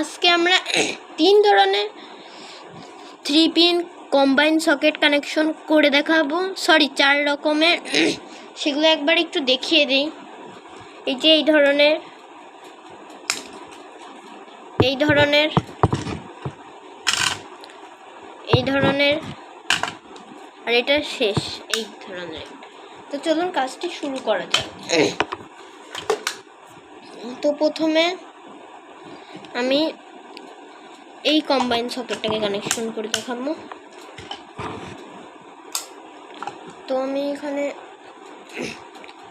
আজকে আমরা তিন ধরনের three pin combine socket connection করে দেখাবো। সরি চার রকমের। সেগুলো একবার একটু দেখিয়ে দিই। এই যে এই ধরনের এই ধরনের এই ধরনের, আর এটা শেষ, এই ধরনের। তো চলুন কাজটি শুরু করা যাক। তো প্রথমে আমি এই কম্বাইন সকেটটাকে কানেকশন করে দেখাবো। তো আমি এখানে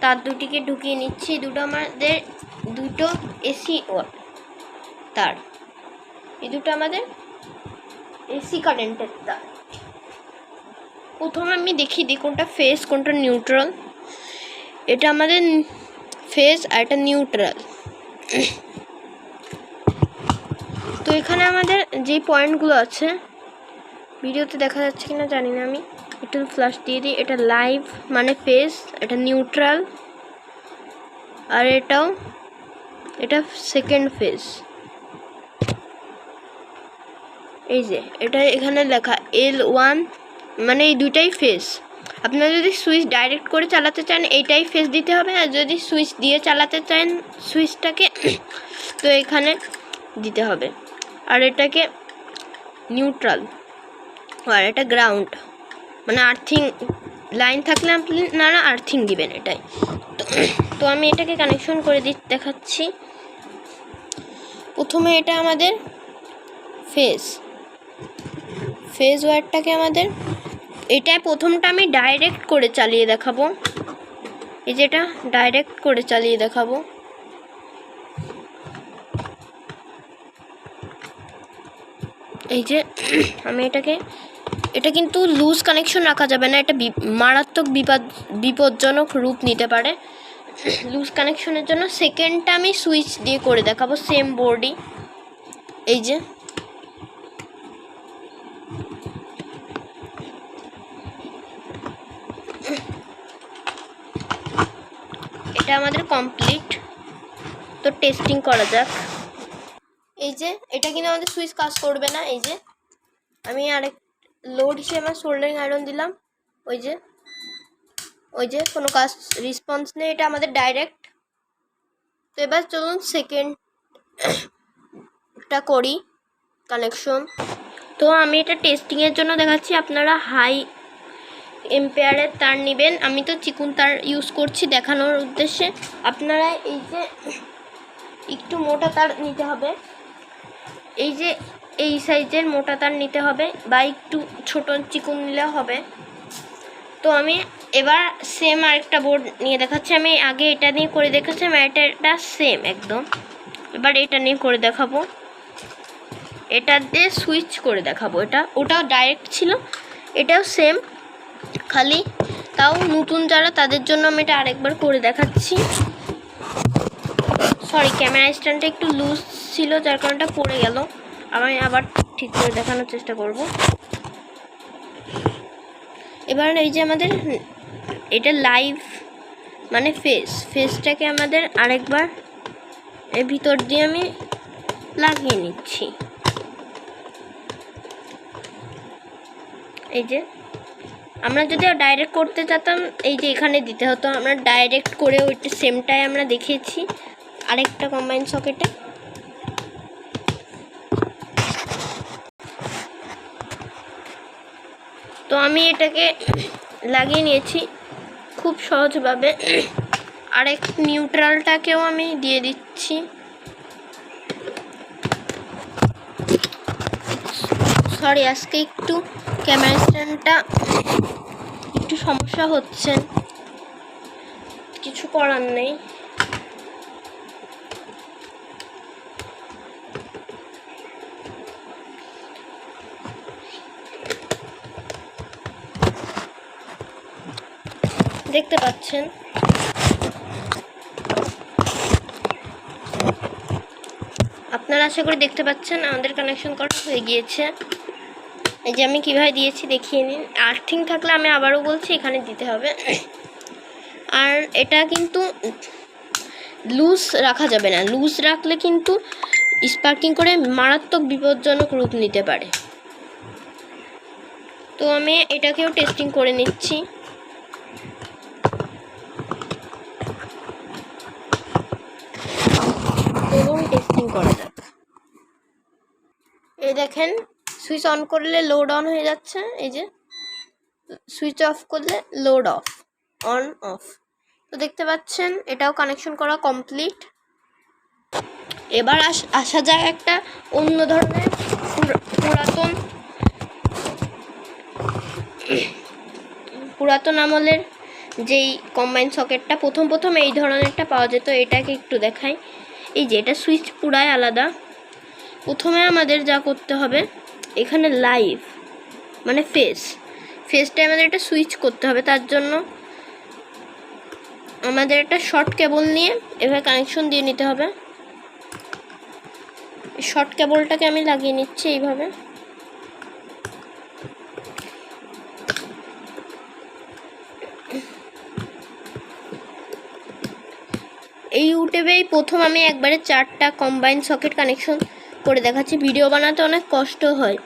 তার দুটিকে ঢুকিয়ে নিচ্ছি। দুটো আমাদের, দুটো এসি তার। এই দুটো আমাদের এসি কারেন্টের তার। প্রথমে আমি দেখিয়ে দিই কোনটা ফেস কোনটা নিউট্রাল এটা আমাদের ফেস আর এটা নিউট্রাল তো এখানে আমাদের যে পয়েন্টগুলো আছে, ভিডিওতে দেখা যাচ্ছে কিনা জানি না আমি। একটু ফ্লাশ দিয়ে দিই, এটা লাইভ মানে ফেস এটা নিউট্রাল আর এটাও, এটা সেকেন্ড ফেস এই যে, এটা এখানে লেখা এল ওয়ান মানে এই দুইটাই ফেস আপনারা যদি সুইচ ডাইরেক্ট করে চালাতে চান, এইটাই ফেস দিতে হবে, আর যদি সুইচ দিয়ে চালাতে চান সুইচটাকে তো এখানে দিতে হবে। এটাকে নিউট্রাল আর এটা গ্রাউন্ড মানে আর্থিং লাইন থাকলে আপনারা আর্থিং দিবেন এটাই। তো তো আমি এটাকে কানেকশন করে দি দেখাচ্ছি। প্রথমে এটা আমাদের ফেস ফেস ওয়ারটাকে আমাদের, এটা প্রথমটা আমি ডাইরেক্ট করে চালিয়ে দেখাবো। এই যেটা ডাইরেক্ট করে চালিয়ে দেখাবো। এই যে, আমি এটাকে, এটা কিন্তু লুজ কানেকশন রাখা যাবে না, এটা মারাত্মক বিপদ, বিপজ্জনক রূপ নিতে পারে। লুজ কানেকশনের জন্য সেকেন্ডটা আমি সুইচ দিয়ে করে দেখাবো সেম বোর্ডই এই যে। এটা আমাদের কমপ্লিট তো টেস্টিং করা যাক। এই যে, এটা কিন্তু আমাদের সুইচ কাজ করবে না, এই যে। আমি আরেক লোড হিসেবে আমার সোল্ডারিং আয়রন দিলাম, ওই যে। ওই যে, কোনো কাজ রেসপন্স নেই, এটা আমাদের ডাইরেক্ট তো এবার চলুন সেকেন্ডটা করি কানেকশন তো আমি এটা টেস্টিংয়ের জন্য দেখাচ্ছি, আপনারা হাই এম্পেয়ারের তার নেবেন। আমি তো চিকুন তার ইউজ করছি দেখানোর উদ্দেশ্যে। আপনারা এই যে, একটু মোটা তার নিতে হবে। এই যে এই সাইজের মোটা তার নিতে হবে বা একটু ছোট চিকুন নিলে হবে। তো আমি এবার সেম আরেকটা বোর্ড নিয়ে দেখাচ্ছি। আমি আগে এটা নিয়ে করে দেখাচ্ছি এটা সেম একদম। এবার এটা নিয়ে করে দেখাবো। এটা দিয়ে সুইচ করে দেখাবো এটা। ওটাও ডাইরেক্ট ছিল, এটাও সেম খালি তাও নতুন যারা তাদের জন্য আমি এটা আরেকবার করে দেখাচ্ছি। সরি ক্যামেরা স্ট্যান্ডটা একটু লুজ ছিল, যার কারণটা পড়ে গেল। আমি আবার ঠিক করে দেখানোর চেষ্টা করব। এবার এই যে আমাদের, এটা লাইভ মানে ফেস ফেসটাকে আমাদের আরেকবার এর ভিতর দিয়ে আমি লাগিয়ে নিচ্ছি। এই যে, আমরা যদি ডাইরেক্ট করতে চাতাম, এই যে এখানে দিতে হতো, আমরা ডাইরেক্ট করে ওইটা সেমটাই আমরা দেখিয়েছি। আরেকটা কম্বাইন সকেটে তো আমি এটাকে লাগিয়ে নিয়েছি। খুব সহজভাবে। আরেক নিউট্রালটাকেও আমি দিয়ে দিচ্ছি। সরি আজকে একটু ক্যামেরা স্ট্যান্ডটা একটু সমস্যা হচ্ছে। কিছু করার নেই। দেখতে পাচ্ছেন। আপনারা আশা করি দেখতে পাচ্ছেন, আমাদের কানেকশন করা হয়ে গিয়েছে। এই যে আমি কীভাবে দিয়েছি দেখিয়ে নিন। আর্থিং থাকলে আমি আবারও বলছি, এখানে দিতে হবে। আর এটা কিন্তু লুজ রাখা যাবে না। লুজ রাখলে কিন্তু স্পার্কিং করে মারাত্মক বিপজ্জনক রূপ নিতে পারে। তো আমি এটাকেও টেস্টিং করে নিচ্ছি এবং টেস্টিং করা যাক। এই দেখেন সুইচ অন করলে লোড অন হয়ে যাচ্ছে, এই যে সুইচ অফ করলে লোড অফ অন অফ তো দেখতে পাচ্ছেন, এটাও কানেকশন করা কমপ্লিট এবার আস- যায় একটা অন্য ধরনের পুরা- পুরাতন পুরাতন আমলের যেই কম্বাইন সকেটটা প্রথম প্রথম এই ধরনেরটা পাওয়া যেত, এটাকে একটু দেখাই। এই যে, এটা সুইচ পুরাই আলাদা। প্রথমে আমাদের যা করতে হবে, এখানে লাইভ মানে ফেস ফেসটা আমাদের এটা সুইচ করতে হবে, তার জন্য আমাদের একটা শর্ট কেবল নিয়ে এভাবে কানেকশন দিয়ে নিতে হবে। শর্ট কেবলটাকে আমি লাগিয়ে নিচ্ছি এইভাবে। এই ইউটিউবেই প্রথম আমি একবারে চারটা কম্বাইন সকেট কানেকশন করে দেখাচ্ছি। ভিডিও বানাতে অনেক কষ্ট হয়।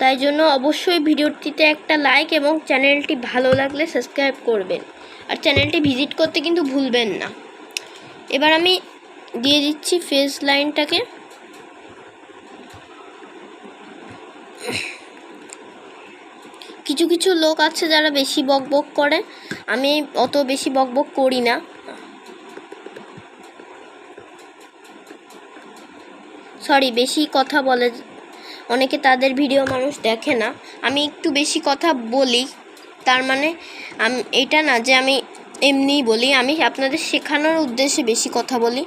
তাই জন্য অবশ্যই ভিডিওটিতে একটা লাইক এবং চ্যানেলটি ভালো লাগলে সাবস্ক্রাইব করবেন। আর চ্যানেলটি ভিজিট করতে কিন্তু ভুলবেন না। এবার আমি দিয়ে দিচ্ছি ফেস লাইনটাকে কিছু কিছু লোক আছে যারা বেশি বক বক করে। আমি অত বেশি বক বক করি না। সরি বেশি কথা বলে অনেকে তাদের ভিডিও মানুষ দেখে না। আমি একটু বেশি কথা বলি, তার মানে এটা না যে আমি এমনিই বলি, আমি আপনাদের শেখানোর উদ্দেশ্যে বেশি কথা বলি।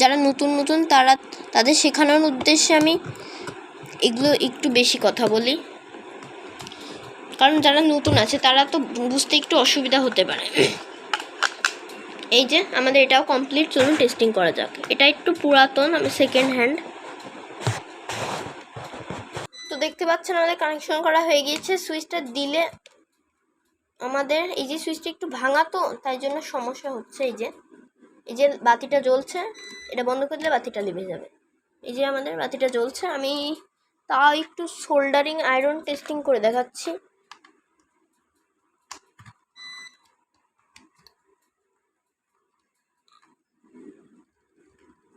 যারা নতুন নতুন, তারা তাদের শেখানোর উদ্দেশ্যে আমি এগুলো একটু বেশি কথা বলি। কারণ যারা নতুন আছে, তারা তো বুঝতে একটু অসুবিধা হতে পারে। এই যে, আমাদের এটাও কমপ্লিট চলুন টেস্টিং করা যাক। এটা একটু পুরাতন, আমি সেকেন্ড হ্যান্ড দেখতে পাচ্ছেন আমাদের কানেকশন করা হয়ে গিয়েছে। সুইচটা দিলে আমাদের এই যে সুইচটা একটু ভাঙা তো, তাই জন্য সমস্যা হচ্ছে এই যে। এই যে বাতিটা জ্বলছে, এটা বন্ধ করে দিলে বাতিটা লিভে যাবে। এই যে আমাদের বাতিটা জ্বলছে, আমি তাও একটু সোল্ডারিং আয়রন টেস্টিং করে দেখাচ্ছি।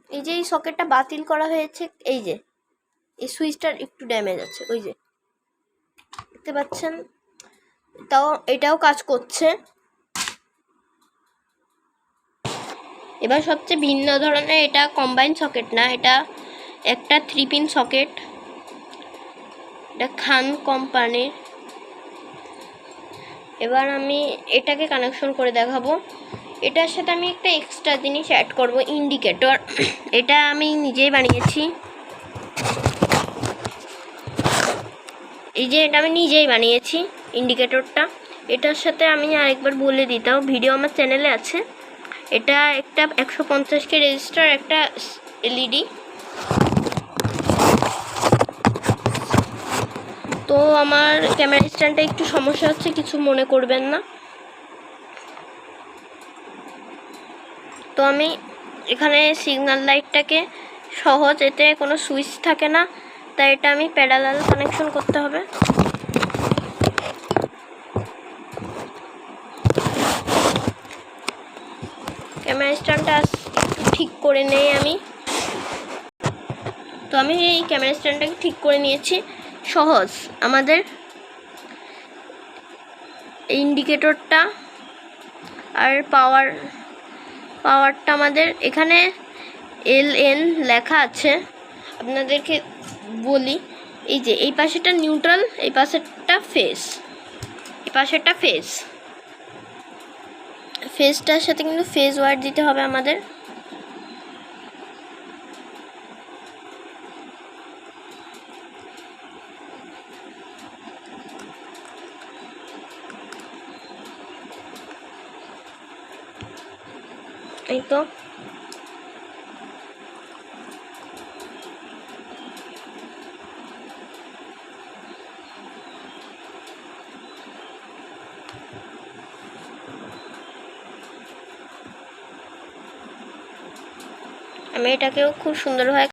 এই যে এই সকেটটা বাতিল করা হয়েছে, এই যে। এই সুইচটার একটু ড্যামেজ আছে, ওই যে। দেখতে পাচ্ছেন? তাও এটাও কাজ করছে। এবার সবচেয়ে ভিন্ন ধরনের এটা কম্বাইন সকেট না, এটা একটা থ্রি পিন সকেট এটা খান কোম্পানির এবার আমি এটাকে কানেকশন করে দেখাবো। এটার সাথে আমি একটা এক্সট্রা জিনিস অ্যাড করব ইন্ডিকেটর এটা আমি নিজেই বানিয়েছি। এই যে এটা আমি নিজেই বানিয়েছি ইন্ডিকেটরটা এটার সাথে আমি আরেকবার বলে দিতাম ভিডিও আমার চ্যানেলে আছে। এটা একটা একশো পঞ্চাশকে রেজিস্টার একটা এলইডি তো আমার ক্যামেরা স্ট্যান্ডটা একটু সমস্যা হচ্ছে, কিছু মনে করবেন না। তো আমি এখানে সিগন্যাল লাইটটাকে সহজ, এতে কোনো সুইচ থাকে না। তাই এটা আমি প্যারালাল কানেকশন করতে হবে। ক্যামেরা স্ট্যান্ডটা ঠিক করে নেই আমি। তো আমি এই ক্যামেরা স্ট্যান্ডটাকে ঠিক করে নিয়েছি। সহজ। আমাদের ইন্ডিকেটরটা আর পাওয়ার পাওয়ারটা আমাদের এখানে এল এন লেখা আছে। আপনাদেরকে বলি, এই যে, এই পাশেটা নিউট্রাল এই পাশেরটা ফেস এই পাশেরটা ফেস ফেসটার সাথে কিন্তু ফেস ওয়ার্ড দিতে হবে আমাদের। এই তো। আমি এটাকেও খুব সুন্দরভাবে